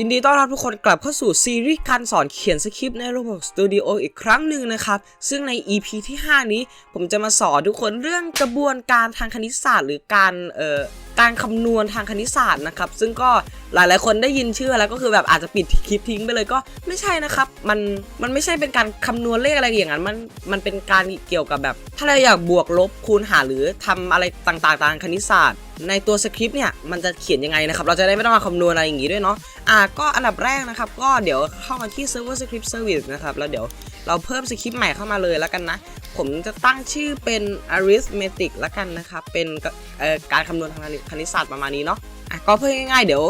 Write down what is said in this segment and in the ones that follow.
ยินดีต้อนรับทุกคนกลับเข้าสู่ซีรีส์การสอนเขียนสคริปต์ใน Roblox Studio อีกครั้งหนึ่งนะครับ ซึ่งใน EP ที่ 5 นี้ ผมจะมาสอนทุกคนเรื่องกระบวนการทางคณิตศาสตร์ หรือการเอ่อการคำนวณทางคณิตศาสตร์นะครับ ซึ่งก็หลายๆ คนได้ยินชื่อแล้วก็คือแบบอาจจะปิดคลิปทิ้งไปเลยก็ไม่ใช่นะครับ มันมันไม่ใช่เป็นการคำนวณเลขอะไรอย่างนั้นมันมันเป็นการเกี่ยวกับแบบ ถ้าเราอยากบวกลบคูณหารหรือทำอะไรต่างๆทางคณิตศาสตร์ ในตัวสคริปต์เนี่ยมันจะเขียนยังไงนะครับ เราจะได้ไม่ต้องมาคำนวณอะไรอย่างงี้ด้วยเนาะ อ่าก็อันดับแรกนะครับ ก็เดี๋ยวเข้ามาที่ server script service นะครับ แล้วเดี๋ยวเราเพิ่มสคริปต์ใหม่เข้ามาเลยแล้วกันนะ ผมจะตั้งชื่อเป็น arithmetic แล้วกันนะครับ เป็นการคำนวณทางคณิตศาสตร์ประมาณนี้เนาะอะก็เพื่อง่ายๆเดี๋ยว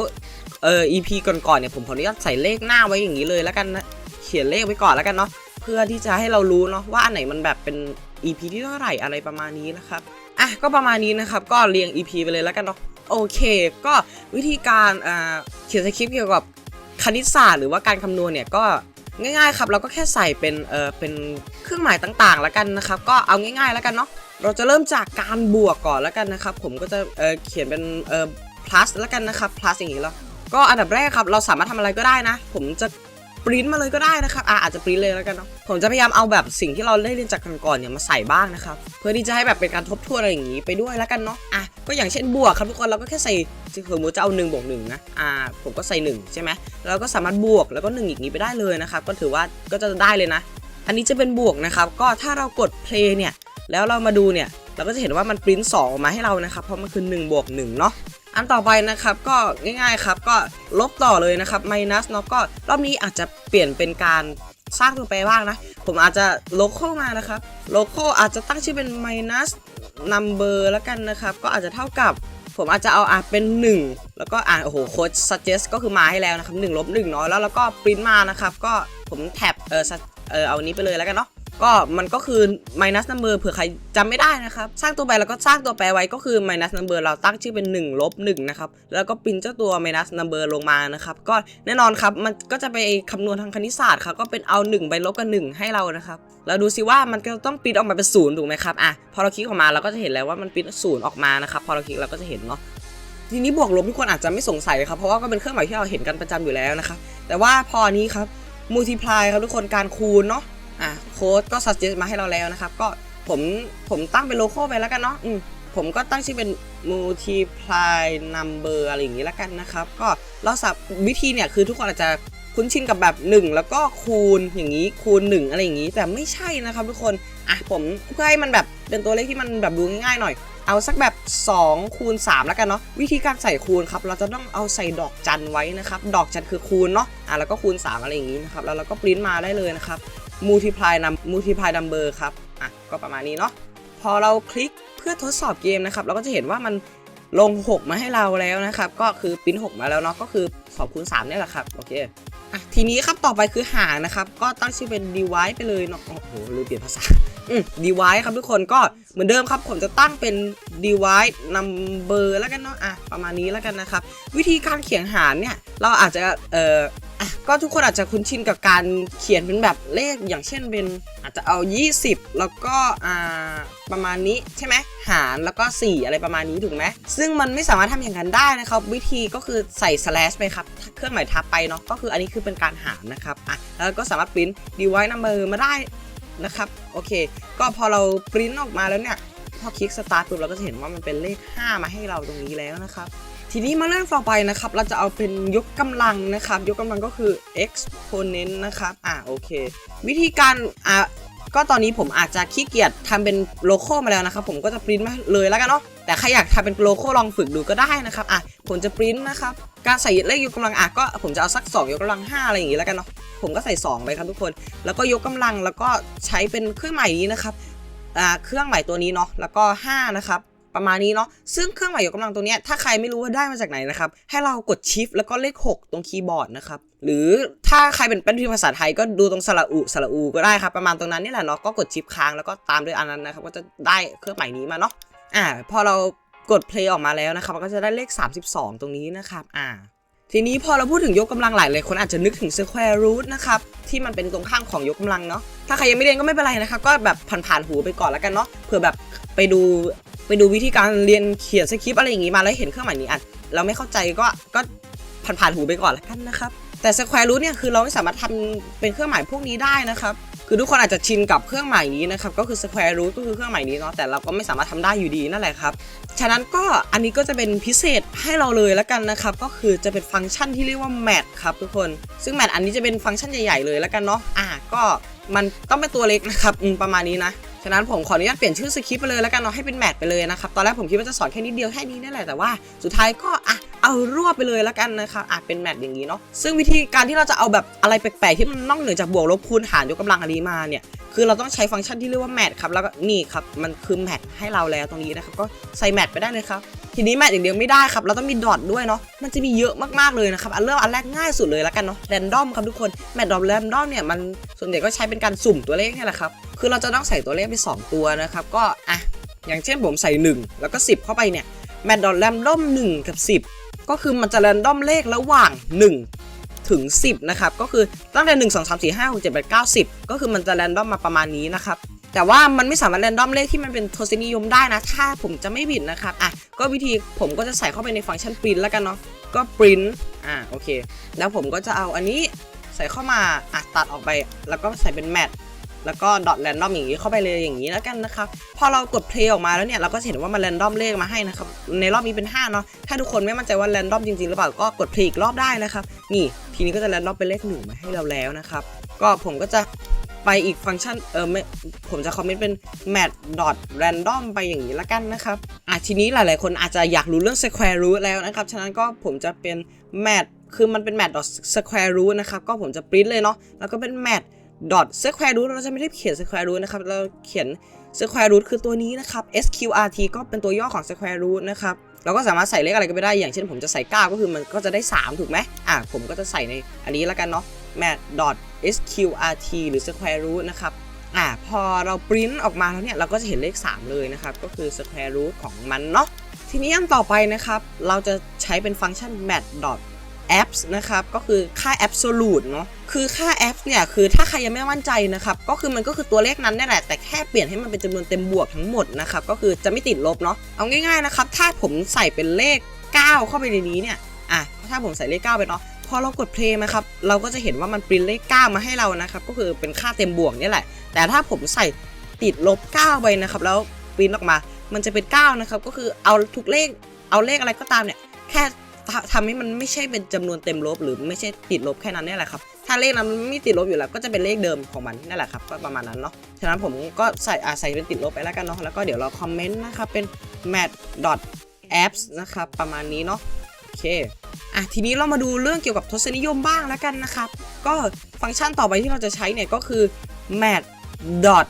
เอ่อ EP ก่อนๆเนี่ยผมขออนุญาตใส่เลขหน้าไว้อย่างนี้เลยแล้วกันนะเขียนเลขไว้ก่อนแล้วกันเนาะเพื่อที่จะให้เรารู้เนาะว่าอันไหนมันแบบเป็น EP ที่เท่าไหร่อะไรประมาณนี้นะครับอะก็ประมาณนี้นะครับ ก็เรียง EP ไปเลยแล้วกันเนาะ โอเคก็วิธีการเขียนสคริปต์เกี่ยวกับคณิตศาสตร์หรือว่าการคำนวณเนี่ยก็ง่ายๆครับเราก็แค่ใส่เป็นเออเป็นเครื่องหมายต่างๆแล้วกันนะครับก็เอาง่ายๆแล้วกันเนาะเราจะเริ่มจากการบวกก่อนแล้วกันนะครับ ผมก็จะเออเขียนเป็นเออ plus แล้วกันนะครับ plus อย่างนี้แล้วก็อันดับแรกครับเราสามารถทำอะไรก็ได้นะ ผมจะปริ้นมาเลยก็ได้นะครับอะอาจจะปริ้นเลยแล้วกันเนาะผมจะพยายามเอาแบบสิ่งที่เราได้เรียนจากกันก่อนเนี่ยมาใส่บ้างนะครับเพื่อที่จะให้แบบเป็นการทบทวนอะไรอย่างนี้ไปด้วยแล้วกันเนาะอะ ก็อย่างเช่นบวกครับทุกคนเราก็แค่ใส่สมมติจะเอา1บวก1นะอ่าผมก็ใส่ 1 ใช่ไหมเราก็สามารถบวกแล้วก็ 1 อย่างนี้ไปได้เลยนะครับก็ถือว่าก็จะได้เลยนะ อันนี้จะเป็นบวกนะครับก็ถ้าเรากด play เนี่ยแล้วเรามาดูเนี่ยเราก็จะเห็นว่ามันปริ้น2ออกมาให้เรานะครับเพราะมันคือ1บวก1เนาะอันต่อไปนะครับก็ง่ายๆครับก็ลบต่อเลยนะครับ minus เนาะก็รอบนี้อาจจะเปลี่ยนเป็นการสร้างตัวแปรบ้างนะ ผมอาจจะโลโก้มานะครับโลโก้อาจจะตั้งชื่อเป็น minus number แล้วกันนะครับ ก็อาจจะเท่ากับผมอาจจะเอาอะเป็น 1 แล้วก็อ่านโอ้โหโค้ด suggest ก็คือมาให้แล้วนะครับ1ลบ1เนาะแล้วแล้วก็ปริ้นมานะครับ ก็ผมแท็บเออเออเอาอันนี้ไปเลยแล้วกันเนาะ ก็มันก็คือ minus number เผื่อใครจำไม่ได้นะครับ สร้างตัวแปรแล้วก็สร้างตัวแปรไว้ก็คือ minus number เราตั้งชื่อเป็น 1 ลบ 1 นะครับ แล้วก็ปิ้นเจ้าตัว minus number ลงมานะครับ ก็แน่นอนครับ มันก็จะไปคำนวณทางคณิตศาสตร์ครับ ก็เป็นเอา 1 ไปลบกับ 1 ให้เรานะครับ เราดูซิว่ามันก็ต้องปิ้นออกมาเป็นศูนย์ถูกไหมครับ อะ พอเราคลิกออกมาเราก็จะเห็นแล้วว่ามันปิ้นศูนย์ออกมานะครับ พอเราคลิกเราก็จะเห็นเนาะทีนี้บวกลบทุกคนอาจจะไม่สงสัยครับ เพราะว่าก็เป็นเครื่องหมายที่เราเห็นกันประจำอยู่แล้วนะครับ แต่ว่าพอนนี้ครับ multiply ครับทุกคนการคูณเนาะ อะโค้ดก็ suggest มาให้เราแล้วนะครับ ก็ผมผมตั้งเป็นโลโก้ไปแล้วกันเนาะอืมผมก็ตั้งชื่อเป็น multiply number อะไรอย่างนี้แล้วกันนะครับ ก็เราสับวิธีเนี่ยคือทุกคนอาจจะคุ้นชินกับแบบ 1 แล้วก็คูณอย่างนี้คูณ 1 อะไรอย่างนี้ แต่ไม่ใช่นะครับทุกคนอะผมเพื่อให้มันแบบเป็นตัวเลขที่มันแบบดูง่ายๆหน่อย เอาสักแบบ2คูณ3แล้วกันเนาะวิธีการใส่คูณครับ เราจะต้องเอาใส่ดอกจันไว้นะครับ ดอกจันคือคูณเนาะอะแล้วก็คูณ 3 อะไรอย่างนี้นะครับแล้วเราก็ปริ้นมาได้เลยนะครับ multiply num multiply number ครับ อะ ก็ประมาณนี้เนาะ พอเราคลิกเพื่อทดสอบเกมนะครับ เราก็จะเห็นว่ามันลง 6 มาให้เราแล้วนะครับ ก็คือปิ้น6มาแล้วเนาะ ก็คือ2คูณ3เนี่ยแหละครับ โอเค อะ ทีนี้ครับ ต่อไปคือหารนะครับ ก็ตั้งชื่อเป็น divide ไปเลยเนาะ โอ้โห ลืมเปลี่ยนภาษา อืม divide ครับทุกคน ก็เหมือนเดิมครับ ผมจะตั้งเป็น divide number แล้วกันเนาะ อะ ประมาณนี้แล้วกันนะครับ วิธีการเขียนหารเนี่ย เราอาจจะ เอ่อ อะก็ทุกคนอาจจะคุ้นชินกับการเขียนเป็นแบบเลขอย่างเช่นเป็นอาจจะเอา 20 แล้วก็อ่าประมาณนี้ใช่ไหมหารแล้วก็ 4 อะไรประมาณนี้ถูกไหมซึ่งมันไม่สามารถทำอย่างนั้นได้นะครับ วิธีก็คือใส่ slash ไปครับเครื่องหมายทับไปเนาะก็คืออันนี้คือเป็นการหารนะครับอะแล้วก็สามารถ print divide number มาได้นะครับโอเค ก็พอเรา print ออกมาแล้วเนี่ยพอคลิก start ปุ๊บเราก็จะเห็นว่ามันเป็นเลข 5 มาให้เราตรงนี้แล้วนะครับ ทีนี้มาเรื่องต่อไปนะครับ เราจะเอาเป็นยกกำลังนะครับ ยกกำลังก็คือ exponent นะครับ อ่าโอเค วิธีการอ่าก็ตอนนี้ผมอาจจะขี้เกียจทำเป็นโลโก้มาแล้วนะครับ ผมก็จะปริ้นมาเลยแล้วกันเนาะแต่ใครอยากทำเป็นโลโก้ลองฝึกดูก็ได้นะครับอะผมจะปริ้นนะครับ การใส่เลขยกกำลังอะก็ผมจะเอาสัก 2 ยกกำลัง 5 อะไรอย่างงี้แล้วกันเนาะผมก็ใส่ 2 ไปครับทุกคน แล้วก็ยกกำลังแล้วก็ใช้เป็นเครื่องหมายนี้นะครับอ่าเครื่องหมายตัวนี้เนาะแล้วก็ 5 นะครับ ประมาณนี้เนาะซึ่งเครื่องหมายยกกำลังตัวเนี้ยถ้าใครไม่รู้ว่าได้มาจากไหนนะครับให้เรากดชิฟแล้วก็เลข 6 ตรงคีย์บอร์ดนะครับหรือถ้าใครเป็นเป็นพิมพ์ภาษาไทยก็ดูตรงสระอุสระอูก็ได้ครับประมาณตรงนั้นนี่แหละเนาะก็กดชิฟค้างแล้วก็ตามด้วยอันนั้นนะครับก็จะได้เครื่องหมายนี้มาเนาะอ่าพอเรากด play ออกมาแล้วนะครับมันก็จะได้เลข 32 ตรงนี้นะครับอ่าทีนี้พอเราพูดถึงยกกำลังหลายหลายคนอาจจะนึกถึง square root นะครับที่มันเป็นตรงข้างของยกกำลังเนาะถ้าใครยังไม่เรียนก็ไม่เป็นไรนะครับก็แบบผ่านๆหูไปก่อนแล้วกันเนาะเผื่อแบบไปดู ไปดูวิธีการเรียนเขียนสคริปต์อะไรอย่างงี้มาแล้วเห็นเครื่องหมายนี้อะเราไม่เข้าใจก็ก็ผ่านๆหูไปก่อนละกันนะครับแต่ square root เนี่ยคือเราไม่สามารถทำเป็นเครื่องหมายพวกนี้ได้นะครับคือทุกคนอาจจะชินกับเครื่องหมายนี้นะครับก็คือ square root ก็คือเครื่องหมายนี้เนาะแต่เราก็ไม่สามารถทำได้อยู่ดีนั่นแหละครับฉะนั้นก็อันนี้ก็จะเป็นพิเศษให้เราเลยแล้วกันนะครับก็คือจะเป็นฟังก์ชันที่เรียกว่า mat ครับทุกคน ซึ่ง mat อันนี้จะเป็นฟังก์ชันใหญ่ๆเลยแล้วกันเนาะอะก็มันต้องเป็นตัวเล็กนะครับอืมประมาณนี้นะฉะนั้นผมขออนุญาตเปลี่ยนชื่อสคริปต์ไปเลยแล้วกันเนาะให้เป็นแมทไปเลยนะครับตอนแรกผมคิดว่าจะสอนแค่นิดเดียวแค่นี้นั่นแหละแต่ว่าสุดท้ายก็อะเอารวบไปเลยแล้วกันนะครับอะเป็นแมทอย่างนี้เนาะซึ่งวิธีการที่เราจะเอาแบบอะไรแปลกๆที่มันนอกเหนือจากบวกลบคูณหารยกกำลังอะไรมาเนี่ยคือเราต้องใช้ฟังก์ชันที่เรียกว่าแมทครับแล้วก็นี่ครับมันคือแมทให้เราแล้วตรงนี้นะครับก็ใส่แมทไปได้เลยครับ ทีนี้แมทอย่างเดียวไม่ได้ครับ เราต้องมีดอทด้วยเนาะ มันจะมีเยอะมากๆเลยนะครับ อันเริ่มอันแรกง่ายสุดเลยแล้วกันเนาะ แรนดอมครับทุกคน แมทดอทแรนดอมเนี่ยมันส่วนใหญ่ก็ใช้เป็นการสุ่มตัวเลขนี่แหละครับ คือเราจะต้องใส่ตัวเลขไป 2 ตัวนะครับ ก็อะ อย่างเช่นผมใส่ 1 แล้วก็ 10 เข้าไปเนี่ย แมทดอทแรนดอม1กับ 10 ก็คือมันจะแรนดอมเลขระหว่าง 1 ถึง 10 นะครับ ก็คือตั้งแต่ 1 2 3 4 5 6 7 8 9 10 ก็คือมันจะแรนดอมมาประมาณนี้นะครับ แต่ว่ามันไม่สามารถแรนดอมเลขที่มันเป็นทศนิยมได้นะ ถ้าผมจะไม่ผิดนะครับ อะ ก็วิธีผมก็จะใส่เข้าไปในฟังก์ชัน print แล้วกันเนาะ ก็ print อะโอเค แล้วผมก็จะเอาอันนี้ใส่เข้ามา อะตัดออกไป แล้วก็ใส่เป็น mat แล้วก็ dot random อย่างนี้เข้าไปเลยอย่างนี้แล้วกันนะครับ พอเรากด play ออกมาแล้วเนี่ยเราก็จะเห็นว่ามัน random เลขมาให้นะครับ ในรอบนี้เป็น 5 เนาะ ถ้าทุกคนไม่มั่นใจว่า random จริงๆหรือเปล่าก็กด play อีกรอบได้นะครับ นี่ทีนี้ก็จะ random เป็นเลขหนึ่งมาให้เราแล้วนะครับ ก็ผมก็จะ ไปอีกฟังก์ชันเออไม่ผมจะคอมเมนต์เป็น mat dot random ไปอย่างนี้ละกันนะครับอะทีนี้หลายๆ คนอาจจะอยากรู้เรื่อง square root แล้วนะครับ ฉะนั้นก็ผมจะเป็น mat คือมันเป็น mat dot square root นะครับ ก็ผมจะปริ้นเลยเนาะแล้วก็เป็น mat dot square root เราจะไม่ได้เขียน square root นะครับ เราเขียน square root คือตัวนี้นะครับ sqrt ก็เป็นตัวย่อของ square root นะครับเราก็สามารถใส่เลขอะไรก็ไม่ได้ อย่างเช่นผมจะใส่ 9 ก็คือมันก็จะได้ 3 ถูกไหมอะผมก็จะใส่ในอันนี้แล้วกันเนาะ mat dot sqrt หรือ square root นะครับอะพอเราปริ้นออกมาแล้วเนี่ยเราก็จะเห็นเลข 3 เลยนะครับ ก็คือ square root ของมันเนาะทีนี้อันต่อไปนะครับ เราจะใช้เป็นฟังก์ชัน mat dot apps นะครับ ก็คือค่า absolute เนาะคือค่า apps เนี่ย คือถ้าใครยังไม่มั่นใจนะครับ ก็คือมันก็คือตัวเลขนั้นนี่แหละ แต่แค่เปลี่ยนให้มันเป็นจำนวนเต็มบวกทั้งหมดนะครับ ก็คือจะไม่ติดลบเนาะเอาง่ายๆนะครับ ถ้าผมใส่เป็นเลข 9 เข้าไปในนี้เนี่ยอะถ้าผมใส่เลข 9 ไปเนาะ พอเรากด play นะครับ เราก็จะเห็นว่ามันปริ้นเลข 9 มาให้เรานะครับ ก็คือเป็นค่าเต็มบวกนี่แหละ แต่ถ้าผมใส่ติดลบ 9 ไปนะครับ แล้วปริ้นออกมา มันจะเป็น 9 นะครับ ก็คือเอาทุกเลข เอาเลขอะไรก็ตามเนี่ย แค่ทำให้มันไม่ใช่เป็นจำนวนเต็มลบ หรือไม่ใช่ติดลบแค่นั้นนี่แหละครับ ถ้าเลขนั้นมันไม่ติดลบอยู่แล้วก็จะเป็นเลขเดิมของมันนั่นแหละครับ ก็ประมาณนั้นเนาะ ฉะนั้นผมก็ใส่อาใส่เป็นติดลบไปแล้วกันเนาะ แล้วก็เดี๋ยวเราคอมเมนต์นะครับเป็น mat apps นะครับประมาณนี้เนาะ เคอะทีนี้เรามาดูเรื่องเกี่ยวกับทศนิยมบ้างแล้วกันนะครับ ก็ฟังก์ชันต่อไปที่เราจะใช้เนี่ยก็คือ mat dot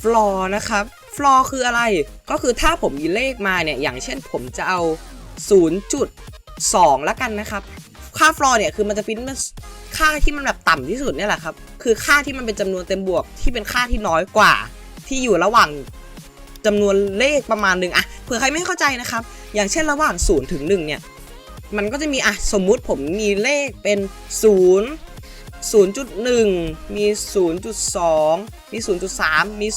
floor นะครับ floor คืออะไร ก็คือถ้าผมมีเลขมาเนี่ย อย่างเช่นผมจะเอา 0.2 แล้วกันนะครับ ค่า floor เนี่ยคือมันจะพิมพ์ค่าที่มันแบบต่ำที่สุดเนี่ยแหละครับ คือค่าที่มันเป็นจำนวนเต็มบวกที่เป็นค่าที่น้อยกว่า ที่อยู่ระหว่างจำนวนเลขประมาณหนึ่งอะเผื่อใครไม่เข้าใจนะครับ อย่างเช่นระหว่าง0ถึง1เนี่ย มันก็จะมีอะสมมุติผมมีเลขเป็น 0 0.1 มี 0.2 มี 0.3 มี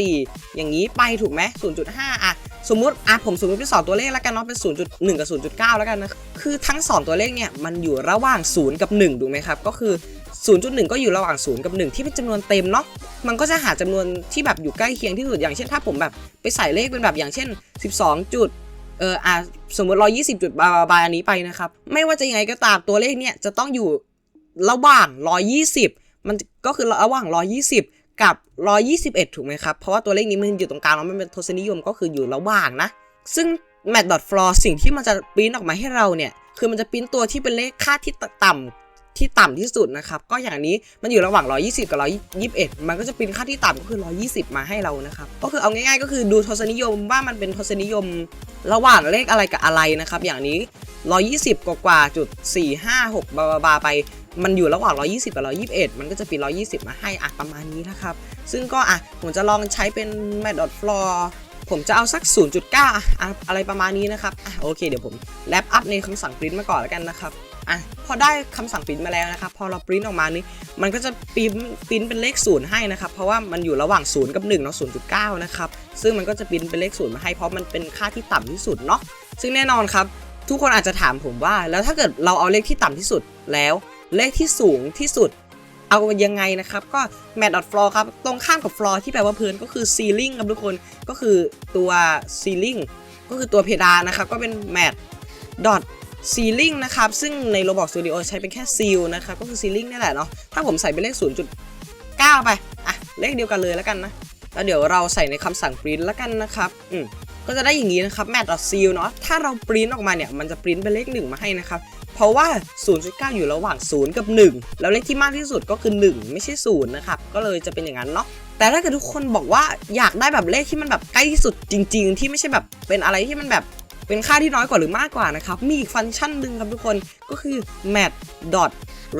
0.4 อย่างนี้ไปถูกไหม0.5 อะ สมมุติ อะ ผมสมมติเป็นสองตัวเลขแล้วกันเนาะ เป็น 0.1 กับ 0.9 แล้วกันนะ คือทั้ง 2 ตัวเลขเนี่ย มันอยู่ระหว่าง 0 กับ 1 ถูกไหมครับ ก็คือ 0.1 ก็อยู่ระหว่าง 0 กับ 1 ที่เป็นจำนวนเต็มเนาะ มันก็จะหาจำนวนที่แบบอยู่ใกล้เคียงที่สุด อย่างเช่น ถ้าผมแบบไปใส่เลขเป็นแบบอย่างเช่น 12 เอออะสมมติร้อยี่สิบจุดบาบาบาอันนี้ไปนะครับ ไม่ว่าจะยังไงก็ตามตัวเลขเนี่ยจะต้องอยู่ระหว่างร้อยี่สิบมันก็คือระหว่างร้อยี่สิบกับ 121 ถูกไหมครับ เพราะว่าตัวเลขนี้มันอยู่ตรงกลางแล้วมันเป็นทศนิยมก็คืออยู่ระหว่างนะ ซึ่ง mat dot floor สิ่งที่มันจะปริ้นออกมาให้เราเนี่ย คือมันจะปริ้นตัวที่เป็นเลขค่าที่ต่ำ ที่ต่ำที่สุดนะครับ ก็อย่างนี้มันอยู่ระหว่าง 120 กับ 121 มันก็จะเปริ้นค่าที่ต่ำก็คือ 120 มาให้เรานะครับ ก็คือเอาง่ายๆ ก็คือดูทศนิยมว่ามันเป็นทศนิยมระหว่างเลขอะไรกับอะไรนะครับ อย่างนี้ 120 กว่ากว่าจุด4 5 6 บาบาบาไป มันอยู่ระหว่าง 120 กับ 121 มันก็จะปี120 มาให้อะประมาณนี้นะครับ ซึ่งก็อะผมจะลองใช้เป็น mat.floor ผมจะเอาสัก 0.9อะอะไรประมาณนี้นะครับอะโอเค เดี๋ยวผมแลปอัพในคำสั่ง print มาก่อนแล้วกันนะครับ อะพอได้คำสั่ง print มาแล้วนะครับพอเรา print ออกมานี่มันก็จะปริ้นปริ้นเป็นเลข0ให้นะครับเพราะว่ามันอยู่ระหว่าง0กับ1เนาะ0.9นะครับซึ่งมันก็จะปริ้นเป็นเลข0มาให้เพราะมันเป็นค่าที่ต่ำที่สุดเนาะซึ่งแน่นอนครับ ทุกคนอาจจะถามผมว่า แล้วถ้าเกิดเราเอาเลขที่ต่ำที่สุดแล้ว เลขที่สูงที่สุดเอายังไงนะครับก็ mat dot floor ครับตรงข้ามกับ floor ที่แปลว่าพื้นก็คือ ceiling ครับทุกคนก็คือตัว ceiling ก็คือตัวเพดานนะครับก็เป็น mat dot ceiling นะครับ ซึ่งใน Roblox Studio ใช้เป็นแค่ seal นะครับ ก็คือ ceiling นี่แหละเนาะ ถ้าผมใส่เป็นเลข 0.9 ไป อะ เลขเดียวกันเลยแล้วกันนะ แล้วเดี๋ยวเราใส่ในคำสั่ง print แล้วกันนะครับ อืมก็จะได้อย่างนี้นะครับ mat dot seal เนาะ ถ้าเรา print ออกมาเนี่ย มันจะ print เป็นเลข 1 มาให้นะครับ เพราะว่า 0.9 อยู่ระหว่าง 0 กับ 1 แล้วเลขที่มากที่สุดก็คือ 1 ไม่ใช่ 0 นะครับ ก็เลยจะเป็นอย่างนั้นเนาะ แต่ถ้าเกิดทุกคนบอกว่าอยากได้แบบเลขที่มันแบบใกล้ที่สุดจริง ๆ ที่ไม่ใช่แบบเป็นอะไรที่มันแบบ เป็นค่าที่น้อยกว่าหรือมากกว่านะครับ มีอีกฟังก์ชันหนึ่งครับทุกคนก็คือ mat dot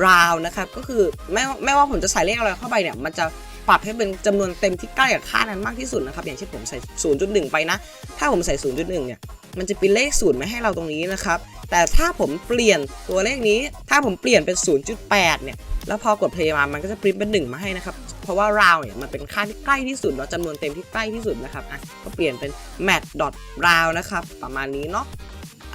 round นะครับ ก็คือไม่ไม่ว่าผมจะใส่เลขอะไรเข้าไปเนี่ย มันจะ ปรับให้เป็นจำนวนเต็มที่ใกล้กับค่านั้นมากที่สุดนะครับอย่างเช่นผมใส่ 0.1 ไปนะ ถ้าผมใส่ 0.1 เนี่ยมันจะเป็นเลขศูนย์มาให้เราตรงนี้นะครับ แต่ถ้าผมเปลี่ยนตัวเลขนี้ ถ้าผมเปลี่ยนเป็น 0.8 เนี่ย แล้วพอกด play มา มันก็จะปริ้นเป็น 1 มาให้นะครับ เพราะว่า round เนี่ยมันเป็นค่าที่ใกล้ที่สุดเนาะจำนวนเต็มที่ใกล้ที่สุดนะครับ อะ ก็เปลี่ยนเป็น mat dot round นะครับ ประมาณนี้เนาะ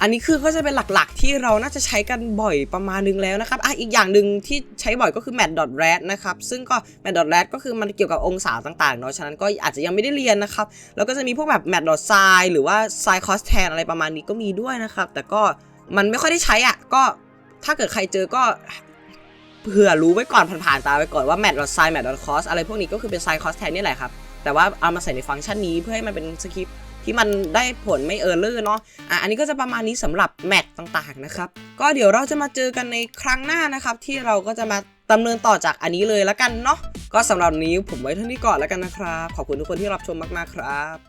อันนี้คือก็จะเป็นหลักๆ ที่เราน่าจะใช้กันบ่อยประมาณนึงแล้วนะครับอะอีกอย่างหนึ่งที่ใช้บ่อยก็คือ mat dot rad นะครับ ซึ่งก็ mat dot rad ก็คือมันเกี่ยวกับองศาต่างๆเนาะ ฉะนั้นก็อาจจะยังไม่ได้เรียนนะครับ แล้วก็จะมีพวกแบบ mat dot sin หรือว่า sin cos tan อะไรประมาณนี้ก็มีด้วยนะครับ แต่ก็มันไม่ค่อยได้ใช้อะ ก็ถ้าเกิดใครเจอก็เผื่อรู้ไว้ก่อนผ่านๆตาไว้ก่อนว่า mat dot sin mat dot cos อะไรพวกนี้ก็คือเป็น sin cos tan นี่แหละครับ แต่ว่าเอามาใส่ในฟังก์ชันนี้เพื่อให้มันเป็นสคริปต์ ที่มันได้ผลไม่เออร์เลอร์เนาะอะอันนี้ก็จะประมาณนี้สำหรับแมตช์ต่างๆนะครับก็เดี๋ยวเราจะมาเจอกันในครั้งหน้านะครับ ที่เราก็จะมาดำเนินต่อจากอันนี้เลยแล้วกันเนาะก็สำหรับนนี้ผมไว้เท่านี้ก่อนแล้วกันนะครับ ขอบคุณทุกคนที่รับชมมากๆครับ